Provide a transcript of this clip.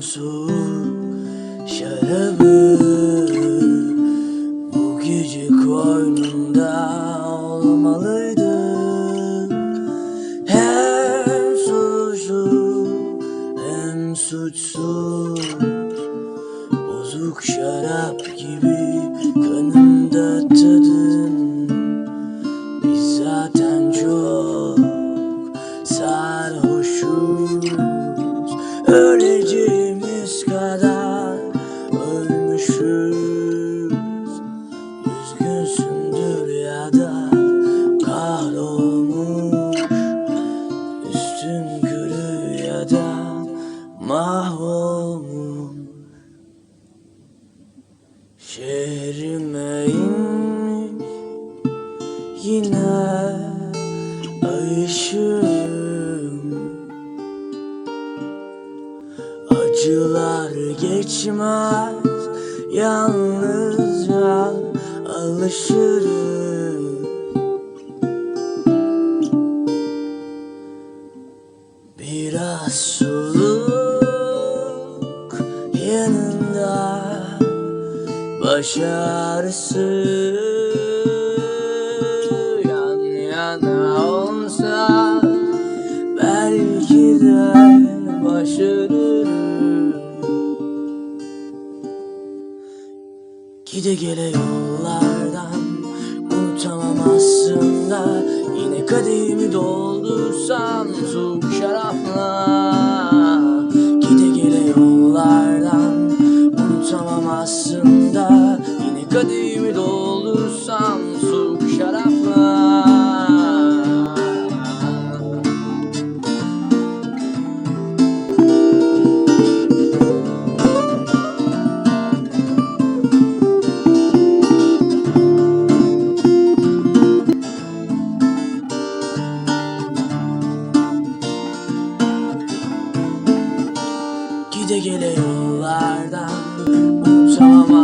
soğuk şarabı Bu gece koynunda olmalıydı. Hem suçlu hem suçsuz Bozuk şarap gibi kanımda tadın. Biz zaten çok Öleceğimiz kadar ölmüşüz. Üzgünsündür ya da kahrolmuş. Üstün körü ya da mahvolmuş. Şehrime inmiş. Yine geçmez. Yalnızca alışırım. Biraz soluk yanında Baş ağrısı yan yana olsa Belki de başarırım Gide gele yollardan unutamam aslında Yine kadehimi doldursam soğuk şarapla Gide gele yollardan Unutamam